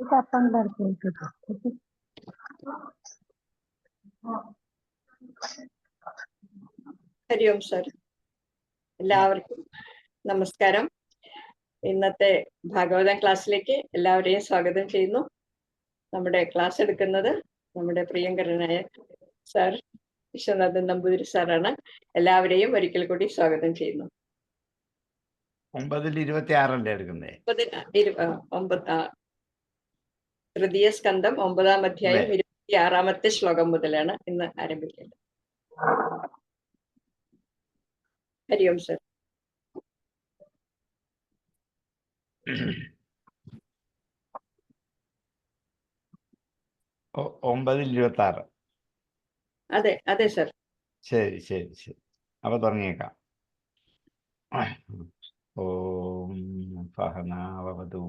അപ്പം ഹരി ഓം സർ. എല്ലാവർക്കും നമസ്കാരം. ഇന്നത്തെ ഭാഗവത ക്ലാസ്സിലേക്ക് എല്ലാവരെയും സ്വാഗതം ചെയ്യുന്നു. നമ്മുടെ ക്ലാസ് എടുക്കുന്നത് നമ്മുടെ പ്രിയങ്കരനായ സർ വിശ്വനാഥൻ നമ്പൂതിരി സാറാണ്. എല്ലാവരെയും ഒരിക്കൽ കൂടി സ്വാഗതം ചെയ്യുന്നു. ഒമ്പതിൽ ഇരുപത്തി ആറല്ലേ എടുക്കുന്നേ ഒമ്പത് ഇരു- ആ, ഒമ്പത് ആ, തൃതീയ സ്കന്ധം ഒമ്പതാം അധ്യായം ഇരുപത്തി ആറാമത്തെ ശ്ലോകം മുതലാണ് ഇന്ന് ആരംഭിക്കുന്നത് ഹരി ഓം സർ ഒമ്പതിൽ ഇരുപത്തി ആറ് അതെ അതെ സർ. ശരി ശരി ശരി. അപ്പൊ തുടങ്ങിയേക്കാം. ഓം ഫഹനാവതു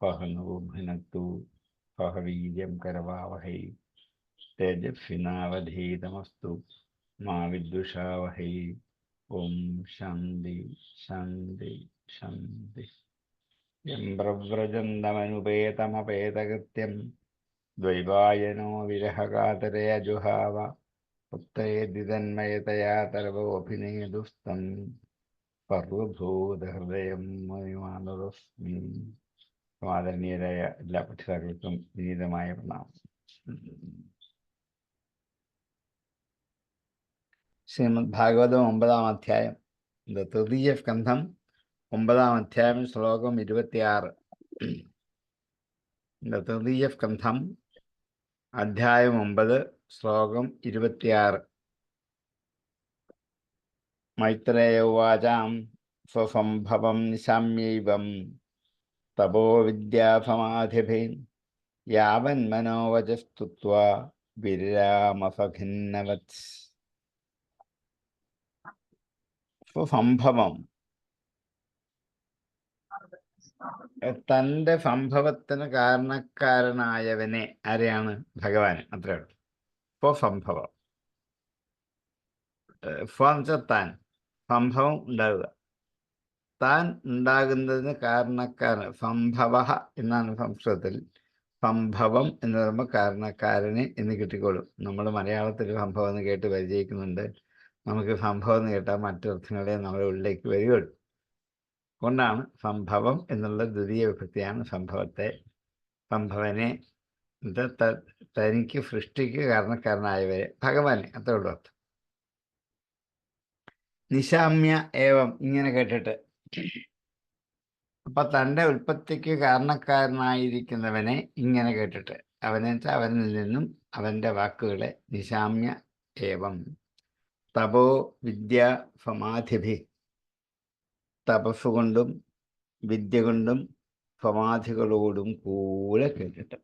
സഹനോ ഭുനക്തു ഫഹവീര്യം കരവാവഹൈ തേജസ്വിനാവധീതമസ്തു മാ വിദ്വിഷാവഹൈ. ഓം ശാന്തി ശാന്തി ശാന്തി. യം പ്രവ്രജന്തമനുപേതമപേതകൃത്യം ദ്വൈവായനോ വിരഹകാതരയ ജുഹാവ പുത്രേതിതന്മയതയാ തരവോഭിനേതുസ്തം സർവഭൂതഹൃദയം മഹിമാനതസ്മി ആദരണീയരായ എല്ലാ പഠിതാക്കൾക്കും വിനീതമായ പ്രണാമം. ശ്രീമദ് ഭാഗവതം ഒമ്പതാം അധ്യായം തൃതീയ സ്കന്ധം ഒമ്പതാം അധ്യായം ശ്ലോകം ഇരുപത്തിയാറ്. തൃതീയ സ്കന്ധം അധ്യായം ഒമ്പത് ശ്ലോകം ഇരുപത്തിയാറ്. മൈത്രേയ ഉവാചാം സ്വസംഭവം നിശാമ്യൈവം. തപോ വിദ്യാസമാധിഭേൻ യാവൻ മനോവചസ്തുത്വാ വിരാമസഖിന്നവത്. സ്വസംഭവം തന്റെ സംഭവത്തിന് കാരണക്കാരനായവനെ ആരെയാണ്? ഭഗവാൻ അത്രേ ഉള്ളൂ. സ്വസംഭവം സ്വ എന്ന് വെച്ചാൽ താൻ. സംഭവം ഉണ്ടാവുക. താൻ ഉണ്ടാകുന്നതിന് കാരണക്കാരൻ സംഭവ എന്നാണ് സംസ്കൃതത്തിൽ. സംഭവം എന്ന് പറയുമ്പോൾ കാരണക്കാരന് എന്ന് കിട്ടിക്കോളും. നമ്മൾ മലയാളത്തിൽ സംഭവം എന്ന് കേട്ട് പരിചയിക്കുന്നുണ്ട്. നമുക്ക് സംഭവം എന്ന് കേട്ടാൽ മറ്റർത്ഥങ്ങളെ നമ്മുടെ ഉള്ളിലേക്ക് വരികയുള്ളൂ. കൊണ്ടാണ് സംഭവം എന്നുള്ള ദ്വിതീയ വിഭക്തിയാണ് സംഭവത്തെ. സംഭവനെ തനിക്ക് സൃഷ്ടിക്ക് കാരണക്കാരനായവരെ. ഭഗവാനെ അത്രേ ഉള്ളൂ അർത്ഥം. നിശാമ്യ ഏവം ഇങ്ങനെ കേട്ടിട്ട് അപ്പൊ തന്റെ ഉൽപ്പത്തിക്ക് കാരണക്കാരനായിരിക്കുന്നവനെ ഇങ്ങനെ കേട്ടിട്ട് അവനെ അവനിൽ നിന്നും അവന്റെ വാക്കുകളെ നിശാമ്യ ഏവം. തപോ വിദ്യ സമാധിഭി തപസ്സുകൊണ്ടും വിദ്യ കൊണ്ടും സമാധികളോടും കൂടെ കേട്ടിട്ട്.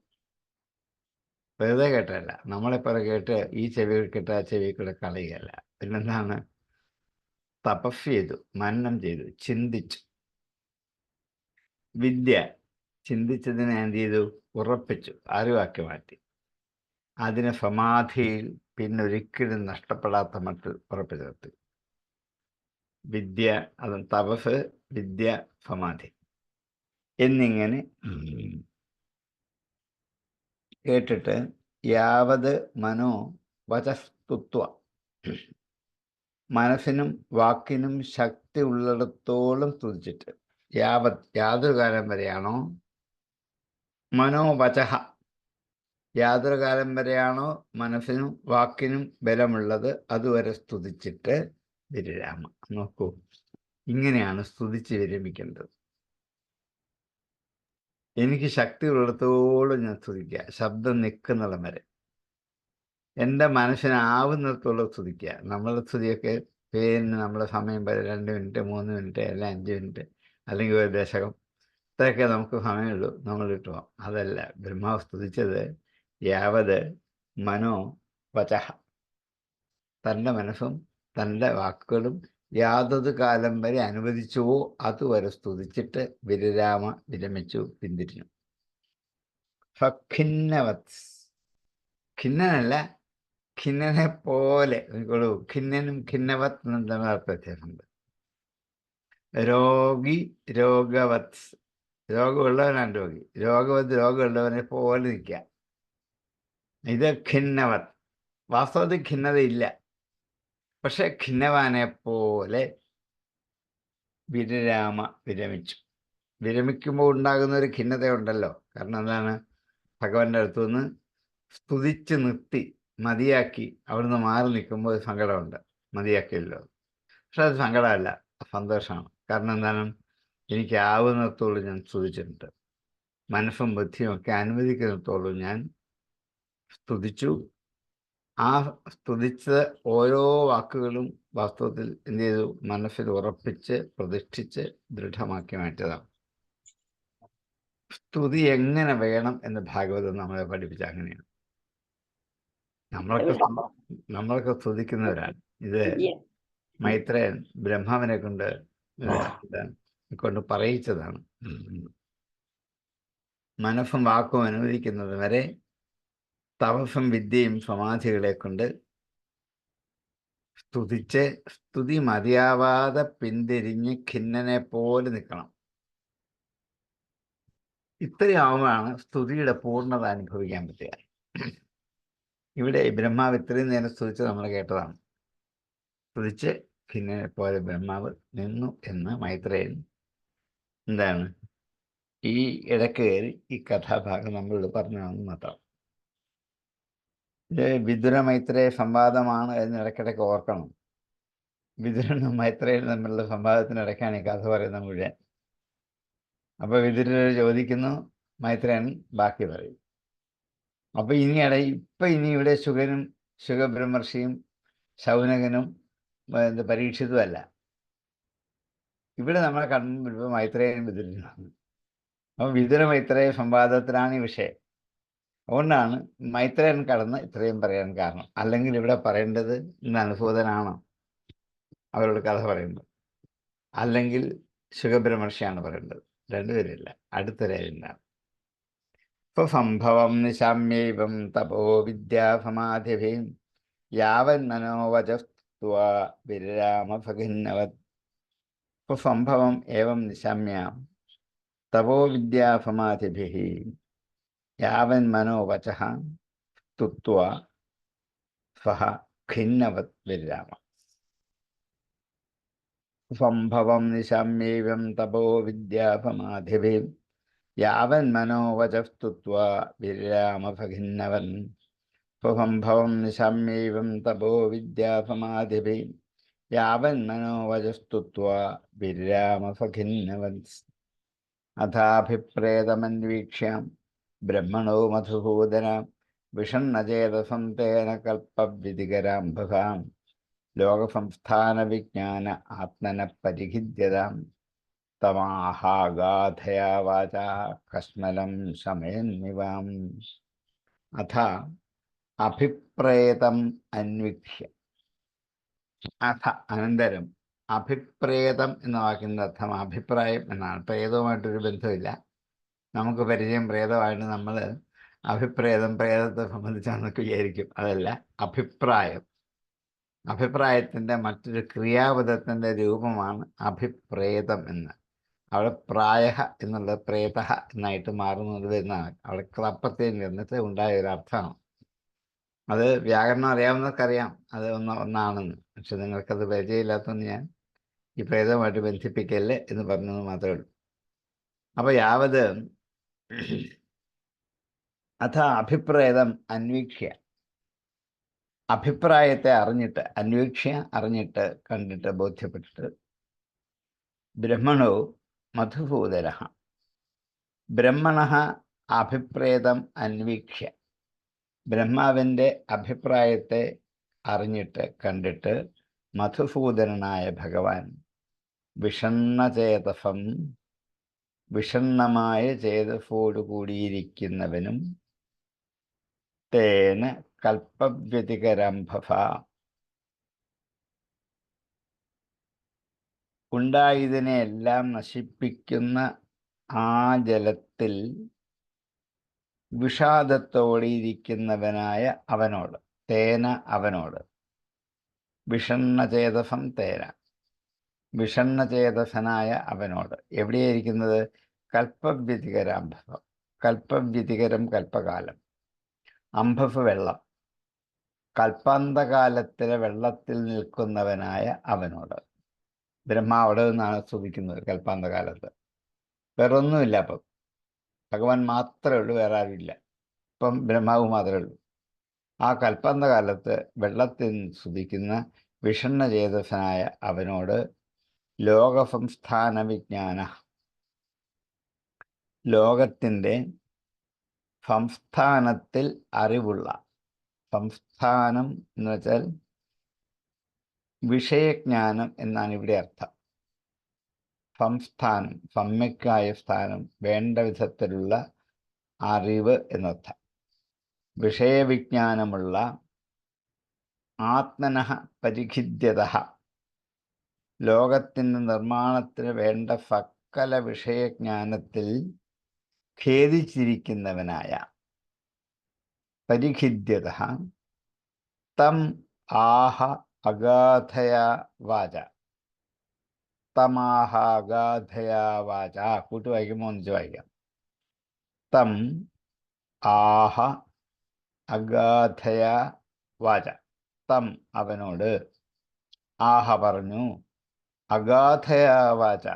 വെറുതെ കേട്ടല്ല നമ്മളെപ്പോലെ കേട്ട് ഈ ചെവി കിട്ടാ ചെവി കളയുകയല്ല. പിന്നെന്താണ്? തപസ് ചെയ്തു മനനം ചെയ്തു ചിന്തിച്ചു. വിദ്യ ചിന്തിച്ചതിനെ എന്ത് ചെയ്തു? ഉറപ്പിച്ചു അറിവാക്കി മാറ്റി. അതിനെ സമാധിയിൽ പിന്നൊരിക്കലും നഷ്ടപ്പെടാത്ത മട്ടിൽ ഉറപ്പിച്ചു നിർത്തി. വിദ്യ അത് തപസ് വിദ്യ സമാധി എന്നിങ്ങനെ കേട്ടിട്ട് യാവത് മനോ വചസ്തുത്വ മനസ്സിനും വാക്കിനും ശക്തി ഉള്ളിടത്തോളം സ്തുതിച്ചിട്ട്. യാവ യാതൊരു കാലം വരെയാണോ? മനോവചഹ. യാതൊരു കാലം വരെയാണോ? മനസ്സിനും വാക്കിനും ബലമുള്ളത് അതുവരെ സ്തുതിച്ചിട്ട് വിരരാമ നോക്കൂ. ഇങ്ങനെയാണ് സ്തുതിച്ച് വിരമിക്കേണ്ടത്. എനിക്ക് ശക്തി ഉള്ളിടത്തോളം ഞാൻ സ്തുതിക്കുക. ശബ്ദം നിൽക്കുന്നിടം വരെ. എന്റെ മനസ്സിനാവുന്നിടത്തോളം സ്തുതിക്കുക നമ്മളെ സ്തുതിയൊക്കെ പേരിന് നമ്മളെ സമയം വരെ രണ്ട് മിനിറ്റ് മൂന്ന് മിനിറ്റ് അല്ല അഞ്ച് മിനിറ്റ് അല്ലെങ്കിൽ ഒരു ദശകം ഇത്രയൊക്കെ നമുക്ക് സമയമുള്ളൂ. നമ്മൾ പോകാം. അതല്ല ബ്രഹ്മാവ് സ്തുതിച്ചത് യാവത് മനോ വചഹ തന്റെ മനസ്സും തന്റെ വാക്കുകളും യാതൊരു കാലം വരെ അനുവദിച്ചുവോ അതുവരെ സ്തുതിച്ചിട്ട് വിരരാമ വിരമിച്ചു പിന്തിരിഞ്ഞു. ഭിന്നവത് ഖിന്നനല്ല ഖിന്നനെ പോലെ ഖിന്നനും ഖിന്നവത് എന്നുള്ള രോഗി രോഗവത് രോഗമുള്ളവനാണ് രോഗി. രോഗവത് രോഗമുള്ളവനെ പോലെ നിൽക്കുക. ഇത് ഖിന്നവത് വാസ്തവത്തിൽ ഖിന്നതയില്ല. പക്ഷെ ഖിന്നവാനെ പോലെ വിരരാമ വിരമിച്ചു. വിരമിക്കുമ്പോൾ ഉണ്ടാകുന്ന ഒരു ഖിന്നതയുണ്ടല്ലോ. കാരണം എന്താണ്? ഭഗവാന്റെ അടുത്തു നിന്ന് സ്തുതിച്ച് നിർത്തി. മതിയാക്കി അവിടുന്ന് മാറി നിൽക്കുമ്പോൾ ഒരു സങ്കടമുണ്ട്. മതിയാക്കിയല്ലോ. പക്ഷെ അത് സങ്കടമല്ല സന്തോഷമാണ്. കാരണം എന്താണ്? എനിക്ക് ആവുന്നിടത്തോളം ഞാൻ സ്തുതിച്ചിട്ടുണ്ട്. മനസ്സും ബുദ്ധിയും ഒക്കെ അനുവദിക്കുന്നിടത്തോളം ഞാൻ സ്തുതിച്ചു. ആ സ്തുതിച്ച ഓരോ വാക്കുകളും വാസ്തവത്തിൽ എന്ത് ചെയ്തു? മനസ്സിൽ ഉറപ്പിച്ച് പ്രതിഷ്ഠിച്ച് ദൃഢമാക്കി മാറ്റിയതാണ്. സ്തുതി എങ്ങനെ വേണം എന്ന് ഭാഗവതം നമ്മളെ പഠിപ്പിച്ച അങ്ങനെയാണ്. നമ്മളൊക്കെ നമ്മളൊക്കെ സ്തുതിക്കുന്നവരാണ് ഇത് മൈത്രേയൻ ബ്രഹ്മാവിനെ കൊണ്ട് കൊണ്ട് പറയിച്ചതാണ്. മനസ്സും വാക്കും അനുവദിക്കുന്നത് വരെ തപസ്സും വിദ്യയും സമാധികളെ കൊണ്ട് സ്തുതിച്ച് സ്തുതി മതിയാവാതെ പിന്തിരിഞ്ഞ് ഖിന്നനെ പോലെ നിൽക്കണം. ഇത്രയാവുമ്പോഴാണ് സ്തുതിയുടെ പൂർണത അനുഭവിക്കാൻ പറ്റുക. ഇവിടെ ബ്രഹ്മാവ് ഇത്രയും നേരം സ്തുതിച്ച് നമ്മൾ കേട്ടതാണ്. സ്തുതിച്ച് പിന്നെ പോലെ ബ്രഹ്മാവ് നിന്നു എന്ന് മൈത്രേയൻ എന്താണ്? ഈ ഇടയ്ക്ക് കയറി ഈ കഥാഭാഗം നമ്മളോട് പറഞ്ഞതാണെന്ന് മാത്രം. ഇത് വിദുര മൈത്രേയ സംവാദമാണ് എന്ന് ഇടയ്ക്കിടയ്ക്ക് ഓർക്കണം. വിദുരനും മൈത്രേയനും തമ്മിലുള്ള സംവാദത്തിനിടയ്ക്കാണ് ഈ കഥ പറയുന്നത് മുഴുവൻ. അപ്പൊ വിദുരർ ചോദിക്കുന്നു മൈത്രേയൻ ബാക്കി പറയും. അപ്പൊ ഇനി ഇട ഇപ്പൊ ഇനി ഇവിടെ സുഖനും സുഖബ്രഹ്മർഷിയും ശൗനകനും പരീക്ഷിതുമല്ല ഇവിടെ നമ്മളെ കണ്ടു മൈത്രേയനും വിതുരനാണ് അപ്പൊ വിതുര മൈത്രേയ സംവാദത്തിലാണ് ഈ വിഷയം. അതുകൊണ്ടാണ് മൈത്രേയൻ കടന്ന് ഇത്രയും പറയാൻ കാരണം. അല്ലെങ്കിൽ ഇവിടെ പറയേണ്ടത് ഇന്ന് അനുഭൂതനാണോ അവരോട് കഥ പറയുന്നത്. അല്ലെങ്കിൽ സുഖബ്രഹ്മർഷിയാണ് പറയേണ്ടത്. രണ്ടുപേരില്ല അടുത്ത ഇപ്പൊ സംഭവം നിശാമ്യൈവം തപോ വിദ്യാസമാധിഭീം യാവൻ മനോവചസ്ത്വ വിരാമ ഭഗിന്നവത് ഇപ്പൊ സംഭവം ഏവം നിശാമ്യാം തപോ വിദ്യാസമാധിഭിः യാവൻ മനോവച സ്തുത്വ സഹ ഖിന്നവത് വിരാമ സംഭവം നിശാമ്യൈവം തപോ വിദ്യാപമാധിഭിം യാവൻ മനോവചസ്തുത്വ സ്തുത്വ വിരാമ ഭഗിന്നവൻ സ്വസംഭവം നിശാമ്യൈവം തപോ വിദ്യാപമാധിഭിം യാവൻ മനോവചസ്തുത്വ സ്തുത്വ അഥാഭിപ്രേതമന്വീക്ഷ്യം ബ്രഹ്മണോ മധുഭൂതന വിഷണ്ണചേതസം തേന കൽപ്പവിധികരാം ഭഗാം ലോകസംസ്ഥാന വിജ്ഞാന ആത്മന പരിഹിദ്യതാം തമാഹാഗാധയാ വാച കസ്മലം ശമയന്നിവാം അഥ അഭിപ്രേതം അന്വിക്ഷ്യ അഥ അനന്തരം അഭിപ്രേതം എന്ന വാക്കിന്റെ അർത്ഥം അഭിപ്രായം എന്നാണ്. പ്രേതവുമായിട്ടൊരു ബന്ധമില്ല. നമുക്ക് പരിചയം പ്രേതമായിട്ട് നമ്മൾ അഭിപ്രേതം പ്രേതത്തെ സംബന്ധിച്ചാണെന്നൊക്കെ വിചാരിക്കും. അതല്ല അഭിപ്രായം. അഭിപ്രായത്തിന്റെ മറ്റൊരു ക്രിയാപദത്തിന്റെ രൂപമാണ് അഭിപ്രേതം എന്ന്. അവിടെ പ്രായ എന്നുള്ളത് പ്രേത എന്നായിട്ട് മാറുന്നത് എന്നാണ്. അവിടെ ക്ലപ്പത്തിൽ നിന്നിട്ട് ഉണ്ടായ ഒരു അർത്ഥമാണ്. അത് വ്യാകരണം അറിയാവുന്നവർക്കറിയാം അത് ഒന്ന് ഒന്നാണെന്ന്. പക്ഷെ നിങ്ങൾക്കത് പരിചയമില്ലാത്തതുകൊണ്ട് ഞാൻ ഈ പ്രേതവുമായിട്ട് ബന്ധിപ്പിക്കല്ലേ എന്ന് പറഞ്ഞത് മാത്രമേ ഉള്ളൂ. അപ്പോൾ യാവത് അഥ അഭിപ്രേതം അന്വീക്ഷ്യ അഭിപ്രായത്തെ അറിഞ്ഞിട്ട് അന്വീക്ഷ്യ അറിഞ്ഞിട്ട് കണ്ടിട്ട് ബോധ്യപ്പെട്ടിട്ട് ബ്രഹ്മണോ മധുഭൂതര ബ്രഹ്മണ അഭിപ്രേതം അന്വീക്ഷ്യ. ബ്രഹ്മാവിന്റെ അഭിപ്രായത്തെ അറിഞ്ഞിട്ട് കണ്ടിട്ട് മധുസൂദനായ ഭഗവാൻ വിഷണ്ണചേതസം വിഷണ്ണമായ ചേതസോടു കൂടിയിരിക്കുന്നവനും തേന കൽപ്പവ്യതികരംഭവ ഉണ്ടായതിനെ എല്ലാം നശിപ്പിക്കുന്ന ആ ജലത്തിൽ വിഷാദത്തോടെ ഇരിക്കുന്നവനായ അവനോട് തേന അവനോട്. വിഷണ്ണചേതസം തേന. വിഷണ്ണചേതസനായ അവനോട്. എവിടെയായിരിക്കുന്നത്? കൽപ്പവ്യതികരാംഭവം. കൽപ്പവ്യതികരം കൽപ്പകാലം. അംഭഫ് വെള്ളം. കൽപ്പാന്തകാലത്തിലെ വെള്ളത്തിൽ നിൽക്കുന്നവനായ അവനോട്. ബ്രഹ്മ അവിടെ നിന്നാണ് സ്തുതിക്കുന്നത് കൽപ്പാന്തകാലത്ത്. വേറൊന്നുമില്ല അപ്പം. ഭഗവാൻ മാത്രമേ ഉള്ളൂ വേറെ ആരുമില്ല ഇപ്പം ബ്രഹ്മാവ് മാത്രമേ ഉള്ളൂ. ആ കൽപ്പാന്തകാലത്ത് വെള്ളത്തിൽ നിന്ന് സ്തുതിക്കുന്ന വിഷണ്ണ ചേതസനായ അവനോട് ലോകസംസ്ഥാന വിജ്ഞാന ലോകത്തിന്റെ സംസ്ഥാനത്തിൽ അറിവുള്ള സംസ്ഥാനം എന്ന് വെച്ചാൽ വിഷയജ്ഞാനം എന്നാണ് ഇവിടെ അർത്ഥം. സംസ്ഥാനം സമ്യക്കായ സ്ഥാനം വേണ്ട വിധത്തിലുള്ള അറിവ് എന്നർത്ഥം. വിഷയവിജ്ഞാനമുള്ള ആത്മന പരിഖിദ്യത ലോകത്തിന്റെ നിർമ്മാണത്തിന് വേണ്ട സക്കല വിഷയജ്ഞാനത്തിൽ ഖേദിച്ചിരിക്കുന്നവനായ പരിഖിദ്യത തം ആഹ അഗാധയാ വാച തമാഹ അഗാധയാ വാച കൂട്ടി വായിക്കുമ്പോൾ ഒന്നിച്ച് വായിക്കാം. തം ആഹ അഗാധയാ വാച തം അവനോട് ആഹ പറഞ്ഞു അഗാധയാ വാച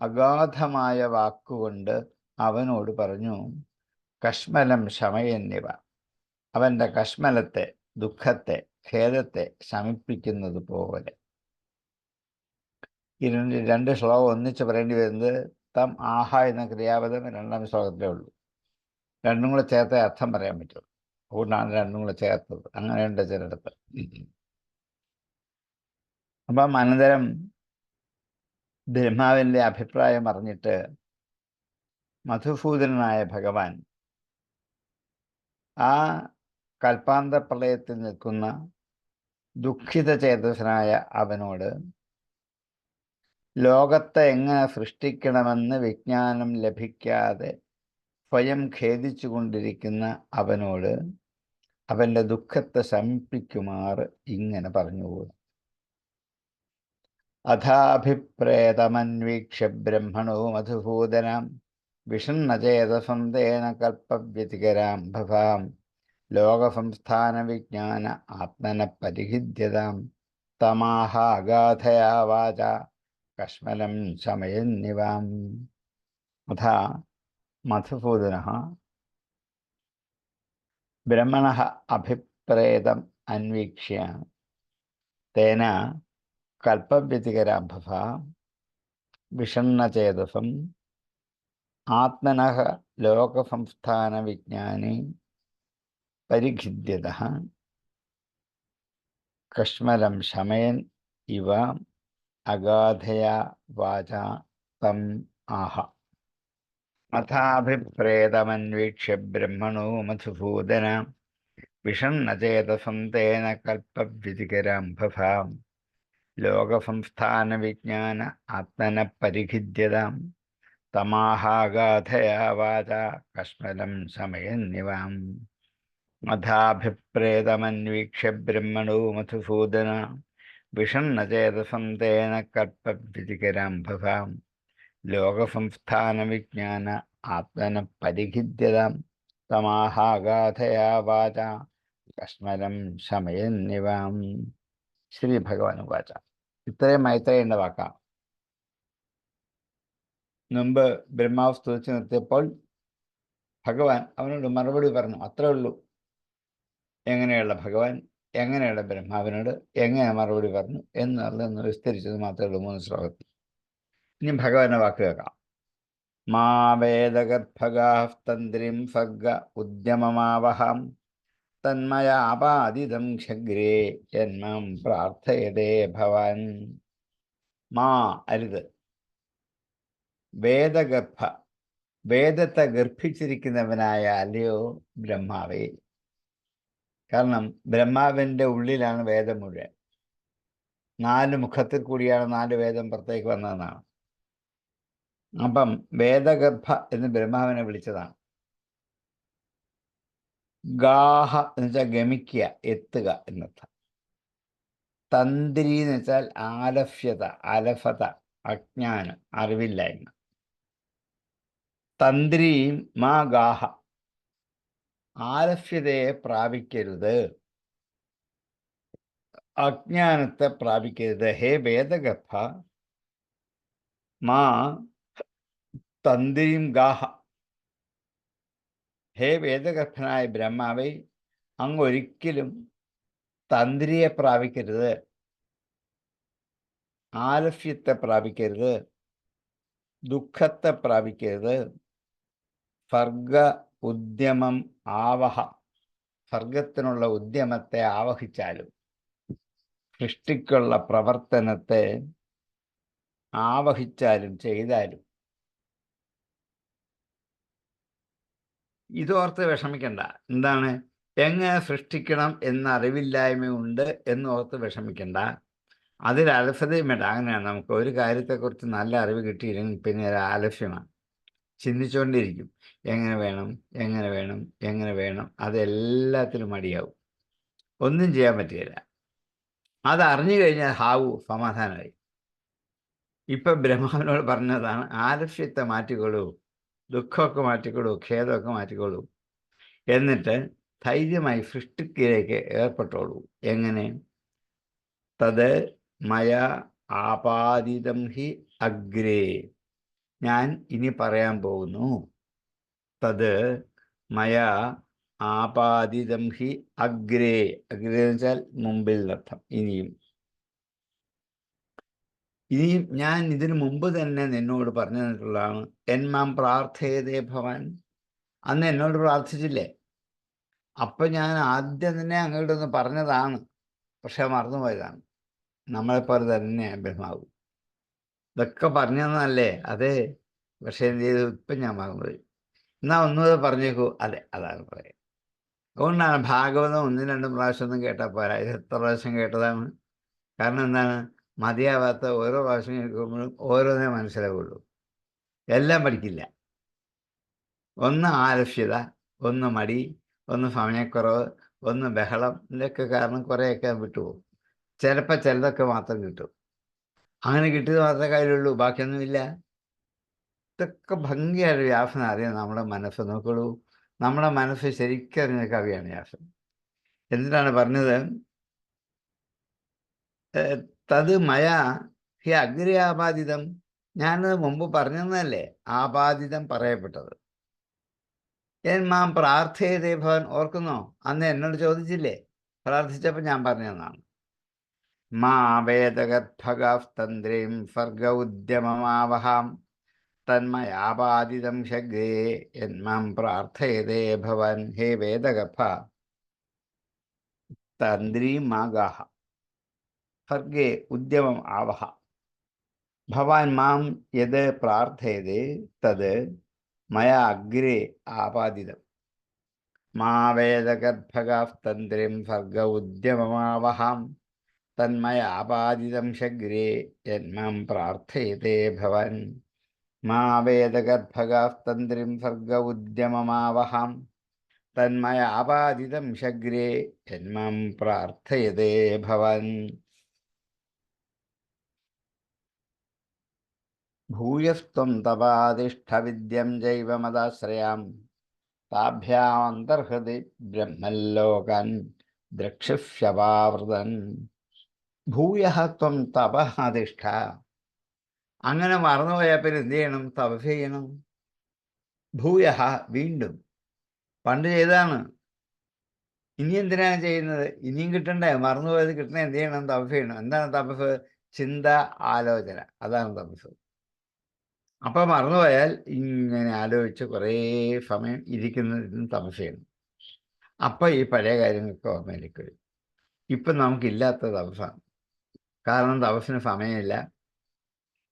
അഗാധമായ വാക്കുകൊണ്ട് അവനോട് പറഞ്ഞു കഷ്മലം ക്ഷമയെന്നിവ. അവന്റെ കഷ്മലത്തെ ദുഃഖത്തെ ഖേദത്തെ ശമിപ്പിക്കുന്നത് പോലെ. ഈ രണ്ട് ശ്ലോകം ഒന്നിച്ച് പറയേണ്ടി വരുന്നത് തം ആഹ എന്ന ക്രിയാപദം രണ്ടാം ശ്ലോകത്തിലേ ഉള്ളൂ. രണ്ടും കൂടെ ചേർത്തേ അർത്ഥം പറയാൻ പറ്റുള്ളൂ അതുകൊണ്ടാണ് രണ്ടും കൂടെ ചേർത്തത്. അങ്ങനെയുണ്ട് ചിലടത്ത് അപ്പം അനന്തരം ബ്രഹ്മാവിന്റെ അഭിപ്രായം അറിഞ്ഞിട്ട് മധുഭൂതനായ ഭഗവാൻ ആ കൽപ്പാന്ത പ്രളയത്തിൽ നിൽക്കുന്ന ദുഃഖിത ചേതസനായ അവനോട് ലോകത്തെ എങ്ങനെ സൃഷ്ടിക്കണമെന്ന് വിജ്ഞാനം ലഭിക്കാതെ സ്വയം ഖേദിച്ചു കൊണ്ടിരിക്കുന്ന അവനോട് അവന്റെ ദുഃഖത്തെ ശമിപ്പിക്കുമാർ ഇങ്ങനെ പറഞ്ഞു പോകുന്നു അഥാഭിപ്രേതമന്വീക്ഷ്യ ബ്രഹ്മണോ മധുഭൂതനാം വിഷണ്ണചേതസം കൽപ്പവ്യതികരാം ഭവാം ലോകസംസ്ഥാന വിജ്ഞാന ആത്മന പരിഹിദ്യതാം തമാഹ അഗാധയാ വാച കശ്മലം ശമയന്നിവാം. അഥ മധുസൂദന ബ്രഹ്മണ അഭിപ്രേതം അന്വീക്ഷ്യ. തേന കൽപ്പവ്യതികരാംഭവ വിഷണ്ണചേതസം. ആത്മന ലോകസംസ്ഥാന വിജ്ഞാനി പരിഖിദ്യത കഷ്മലം ശമയൻ ഇവ അഗാധയാ വാച തം ആഹ. അഥാഭിപ്രേതമന്വീക്ഷ്യ ബ്രഹ്മണോ മധുഭൂതന വിഷണ്ണചേതസം തേന കൽപ്പവ്യതികരാം ഭവാം. ലോകസംസ്ഥാന വിജ്ഞാന ആത്മന പരിഖിദ്യതാം തമാഹാഗാധയാ വാച കശ്മലം ശമയന്നിവാം അഥാഭിപ്രേതമന്വീക്ഷ്യ ബ്രഹ്മണോ മധുസൂദന. വിഷണ്ണചേതസം തേന കൽപ്പവ്യതികരാം ഭവാം. ലോകസംസ്ഥാന വിജ്ഞാന ആത്മന പരിഖിദ്യതാം തമാഹാഗാഥയാ വാച കശ്മലം ശമയന്നിവാം. ശ്രീ ഭഗവാൻ വാച ഇത്രയും മൈത്രേണ്ട വാക്കാണ് മുമ്പ് ബ്രഹ്മാവ് സ്തുതിച്ച് നിർത്തിയപ്പോൾ ഭഗവാൻ അവനോട് മറുപടി പറഞ്ഞു. അത്രേ ഉള്ളൂ. എങ്ങനെയുള്ള ഭഗവാൻ എങ്ങനെയുള്ള ബ്രഹ്മാവിനോട് എങ്ങനെ മറുപടി പറഞ്ഞു എന്നുള്ളതെന്ന് വിസ്തരിച്ചത് മാത്രമേ ഉള്ളൂ മൂന്ന് ശ്ലോകത്തിൽ. ഇനി ഭഗവാന്റെ വാക്ക് കേൾക്കാം. മാ വേദഗർഭഗാസ്തന്ത്രിം സർഗ ഉദ്യമമാവഹം തന്മയാപാദിതം ക്ഷഗ്രേ ജന്മം പ്രാർത്ഥയതേ ഭവാൻ. മാ അരുത്. വേദഗർഭ വേദത്തെ ഗർഭിച്ചിരിക്കുന്നവനായ അല്ലയോ ബ്രഹ്മാവേ. കാരണം ബ്രഹ്മാവിന്റെ ഉള്ളിലാണ് വേദം മുഴുവൻ. നാല് മുഖത്തിൽ കൂടിയാണ് നാല് വേദം പുറത്തേക്ക് വന്നതെന്നാണ്. അപ്പം വേദഗർഭ എന്ന് ബ്രഹ്മാവിനെ വിളിച്ചതാണ്. ഗാഹ എന്ന് വെച്ചാൽ ഗമിക്കുക എത്തുക എന്നർത്ഥം. തന്ത്രി എന്ന് വെച്ചാൽ ആലഫ്യത അലഫത അജ്ഞാനം അറിവില്ലായ്മ. തന്ത്രിയും മാ ഗാഹ. ആലസ്യതയെ പ്രാപിക്കരുത്. അജ്ഞാനത്തെ പ്രാപിക്കരുത്. ഹേ വേദഗർഭ മാ തന്ത്രിയും ഗാഹ. ഹേ വേദഗർഭനായ ബ്രഹ്മാവേ അങ്ങ് ഒരിക്കലും തന്ത്രിയെ പ്രാപിക്കരുത്. ആലസ്യത്തെ പ്രാപിക്കരുത്. ദുഃഖത്തെ പ്രാപിക്കരുത്. സർഗ ഉദ്യമം ആവഹ. സ്വർഗത്തിനുള്ള ഉദ്യമത്തെ ആവഹിച്ചാലും സൃഷ്ടിക്കുള്ള പ്രവർത്തനത്തെ ആവഹിച്ചാലും ചെയ്താലും ഇതോർത്ത് വിഷമിക്കണ്ട. എന്താണ്? എങ്ങനെ സൃഷ്ടിക്കണം എന്ന അറിവില്ലായ്മയുണ്ട് എന്നോർത്ത് വിഷമിക്കണ്ട. അതിൽ അലസതയും വേണ്ട. അങ്ങനെയാണ് നമുക്ക് ഒരു കാര്യത്തെക്കുറിച്ച് നല്ല അറിവ് കിട്ടിയില്ലെങ്കിൽ പിന്നെ ഒരു ആലസ്യമാണ്. ചിന്തിച്ചുകൊണ്ടിരിക്കും എങ്ങനെ വേണം എങ്ങനെ വേണം എങ്ങനെ വേണം അതെല്ലാത്തിനും മടിയാവും. ഒന്നും ചെയ്യാൻ പറ്റുകയില്ല. അത് അറിഞ്ഞു കഴിഞ്ഞാൽ ഹാവു സമാധാനമായി. ഇപ്പം ബ്രഹ്മാവിനോട് പറഞ്ഞതാണ് ആലക്ഷ്യത്തെ മാറ്റിക്കൊള്ളൂ ദുഃഖമൊക്കെ മാറ്റിക്കൊള്ളൂ ഖേദമൊക്കെ മാറ്റിക്കൊള്ളൂ എന്നിട്ട് ധൈര്യമായി സൃഷ്ടിക്കിലേക്ക് ഏർപ്പെട്ടോളൂ. എങ്ങനെ? തത് മയ ആപാദിതം ഹി അഗ്രേ. ഞാൻ ഇനി പറയാൻ പോകുന്നു. തത് മയ ആപാദിതം ഹി അഗ്രേ. അഗ്രേ എന്ന് വെച്ചാൽ മുമ്പിൽ നർത്ഥം ഇനിയും. ഇനിയും ഞാൻ ഇതിനു മുമ്പ് തന്നെ നിന്നോട് പറഞ്ഞു തന്നിട്ടുള്ളതാണ് എന്മാം പ്രാർത്ഥയതേ ഭവാൻ. അന്ന് എന്നോട് പ്രാർത്ഥിച്ചില്ലേ? അപ്പം ഞാൻ ആദ്യം തന്നെ അങ്ങോട്ടൊന്ന് പറഞ്ഞതാണ് പക്ഷെ മറന്നുപോയതാണ്. നമ്മളെപ്പോലെ തന്നെ ബ്രഹ്മാവ് ഇതൊക്കെ പറഞ്ഞു അതെ. പക്ഷെ എന്ത് ചെയ്തു? ഇപ്പം ഞാൻ മറന്നുപോയി. എന്നാ ഒന്നുകൂടെ പറഞ്ഞേക്കൂ. അതെ അതാണ് പറയാം അതുകൊണ്ടാണ് ഭാഗവതം ഒന്നും രണ്ടും പ്രാവശ്യം ഒന്നും കേട്ടാൽ പോരാ. ഇത് എത്ര പ്രാവശ്യം കേട്ടതാണ്? കാരണം എന്താണ്? മതിയാവാത്ത ഓരോ പ്രാവശ്യം കേൾക്കുമ്പോഴും ഓരോന്നേ മനസ്സിലാവുള്ളൂ എല്ലാം പഠിക്കില്ല. ഒന്ന് ആലസ്യത ഒന്ന് മടി ഒന്ന് സമയക്കുറവ് ഒന്ന് ബഹളം. ഇതൊക്കെ കാരണം കുറേയൊക്കെ വിട്ടുപോകും. ചിലപ്പോൾ ചിലതൊക്കെ മാത്രം കിട്ടും. അങ്ങനെ കിട്ടിയത് മാത്രമേ കാര്യമുള്ളൂ. ബാക്കിയൊന്നുമില്ല ഇതൊക്കെ ഭംഗിയായിട്ട് വ്യാസന അറിയാം നമ്മുടെ മനസ്സ്. നോക്കുള്ളൂ നമ്മുടെ മനസ്സ് ശരിക്കറിഞ്ഞ കവിയാണ് വ്യാസൻ. എന്നിട്ടാണ് പറഞ്ഞത്? തത് മയ ഹി അഗ്രി ആപാദിതം ഞാനത് മുമ്പ് പറഞ്ഞതല്ലേ? ആപാദിതം പറയപ്പെട്ടത്. ഞാൻ മാം പ്രാർത്ഥയതേ ഭവൻ ഓർക്കുന്നോ? അന്ന് എന്നോട് ചോദിച്ചില്ലേ? പ്രാർത്ഥിച്ചപ്പോൾ ഞാൻ പറഞ്ഞതാണ് മാ വേദഗർഭഗാസ്തന്ത്രീം സർഗ ഉദ്യമമാവഹാം തന്മയാപാദിതം ശഗ്രേ എന്മാം പ്രാർത്ഥയതേ ഭവൻ ഹേ വേദഗർഭ തന്ത്രീം മാഗാഹ. സർഗേ ഉദ്യമം ആവഹ. ഭവാൻ മാം യത് പ്രാർത്ഥയതേ തത് മയാ അഗ്രേ ആപാദിതം മാ വേദഗർഭഗാസ്തന്ത്രിം സർഗ ഉദ്യമമാവഹാം തന്മയാപാദിതം ശഗ്രേ ജന്മം പ്രാർത്ഥയതേ ഭവൻ. മാ വേദഗർഭഗാസ്തന്ത്രിം സർഗ ഉദ്യമമാവഹാം തന്മയാപാദിതം ശഗ്രേ ജന്മം പ്രാർത്ഥയതേ ഭവൻ. ഭൂയസ്ത്വം തപാതിഷ്ഠവിദ്യം ജൈവമതാശ്രയാം. താഭ്യാമന്തർഹൃതി ബ്രഹ്മല്ലോകാൻ ദ്രക്ഷിഷ്യപാവൃതൻ ഭൂയ ത്വം തപ അധിഷ്ഠ. അങ്ങനെ മറന്നുപോയാൽ പിന്നെ എന്ത് ചെയ്യണം? തപസ് ചെയ്യണം. ഭൂയഹ വീണ്ടും. പണ്ട് ചെയ്താണ് ഇനി എന്തിനാണ് ചെയ്യുന്നത്? ഇനിയും കിട്ടണ്ടേ? മറന്നുപോയത് കിട്ടണേ എന്ത് ചെയ്യണം? തപസ് ചെയ്യണം. എന്താണ് തപസ്? ചിന്ത ആലോചന. അതാണ് തപസ്. അപ്പൊ മറന്നുപോയാൽ ഇങ്ങനെ ആലോചിച്ച് കുറേ സമയം ഇരിക്കുന്നതിന് തപസ് ചെയ്യണം. അപ്പൊ ഈ പഴയ കാര്യങ്ങളൊക്കെ ഓർമ്മയിലേക്ക് വരും. ഇപ്പം നമുക്കില്ലാത്ത തപസ്സാണ് കാരണം തപസ്സിന് സമയമില്ല.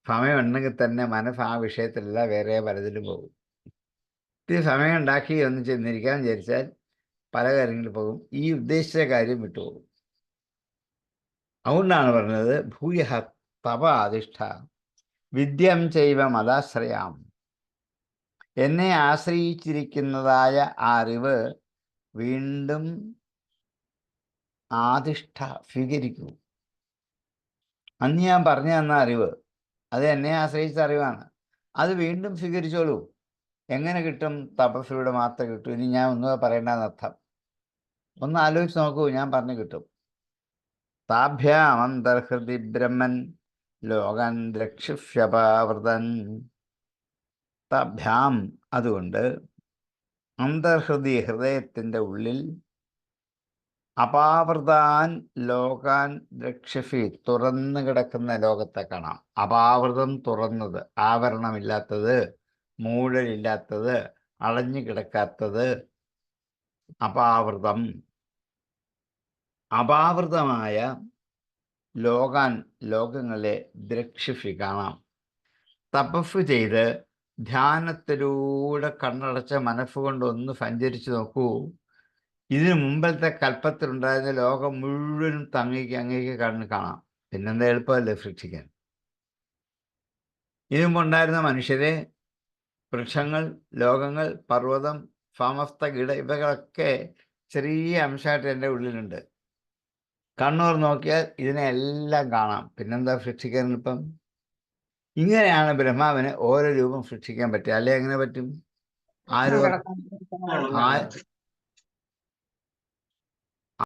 സമയമുണ്ടെങ്കിൽ തന്നെ മനസ്സ് ആ വിഷയത്തിലല്ല വേറെ പലതിലും പോകും. ഇത്തിരി സമയം ഉണ്ടാക്കി ഒന്ന് ചെന്നിരിക്കാൻ വിചാരിച്ചാൽ പല കാര്യങ്ങളിൽ പോകും. ഈ ഉദ്ദേശിച്ച കാര്യം വിട്ടുപോകും അതുകൊണ്ടാണ് പറഞ്ഞത് ഭൂയ തപ അധിഷ്ഠ വിദ്യം ചെയ്വ മതാശ്രയാം എന്നെ ആശ്രയിച്ചിരിക്കുന്നതായ ആ അറിവ് വീണ്ടും ആധിഷ്ഠ സ്വീകരിക്കൂ. അന്ന് ഞാൻ പറഞ്ഞു തന്ന അറിവ്. അത് എന്നെ ആശ്രയിച്ച അറിവാണ്. അത് വീണ്ടും സ്വീകരിച്ചോളൂ. എങ്ങനെ കിട്ടും? തപസ്സിലൂടെ മാത്രം കിട്ടും. ഇനി ഞാൻ ഒന്നും പറയേണ്ടെന്ന് അർത്ഥം. ഒന്ന് ആലോചിച്ച് നോക്കൂ. ഞാൻ പറഞ്ഞു കിട്ടും. താഭ്യാം അന്തർഹൃതി ബ്രഹ്മൻ ലോകൻ രക്ഷിഷ്യപാവൃതൻ. താഭ്യാം അതുകൊണ്ട് അന്തർഹൃതി ഹൃദയത്തിന്റെ ഉള്ളിൽ അപാവൃതാൻ ലോകാൻ രക്ഷഫി തുറന്നു കിടക്കുന്ന ലോകത്തെ കാണാം. അപാവൃതം തുറന്നത് ആവരണമില്ലാത്തത് മൂഴലില്ലാത്തത് അളഞ്ഞു കിടക്കാത്തത് അപാവൃതം. അപാവൃതമായ ലോകാൻ ലോകങ്ങളെ ദ്രക്ഷിഫി കാണാം. തപഫ് ചെയ്ത് ധ്യാനത്തിലൂടെ കണ്ണടച്ച മനസ്സുകൊണ്ട് ഒന്ന് സഞ്ചരിച്ചു നോക്കൂ. ഇതിനു മുമ്പത്തെ കൽപ്പത്തിലുണ്ടായിരുന്ന ലോകം മുഴുവനും തങ്ങിക്ക് അങ്ങേക്ക് കണ്ണ് കാണാം. പിന്നെന്താ എളുപ്പമല്ലേ സൃഷ്ടിക്കാൻ? ഇതിനുമുണ്ടായിരുന്ന മനുഷ്യരെ വൃക്ഷങ്ങൾ ലോകങ്ങൾ പർവതം സമസ്ത കിട ഇവകളൊക്കെ ചെറിയ അംശമായിട്ട് എന്റെ ഉള്ളിലുണ്ട്. കണ്ണൂർ നോക്കിയാൽ ഇതിനെ എല്ലാം കാണാം. പിന്നെന്താ സൃഷ്ടിക്കാൻ എളുപ്പം? ഇങ്ങനെയാണ് ബ്രഹ്മാവിന് ഓരോ രൂപം സൃഷ്ടിക്കാൻ പറ്റുക. അല്ലെ എങ്ങനെ പറ്റും? ആ രൂപം ആ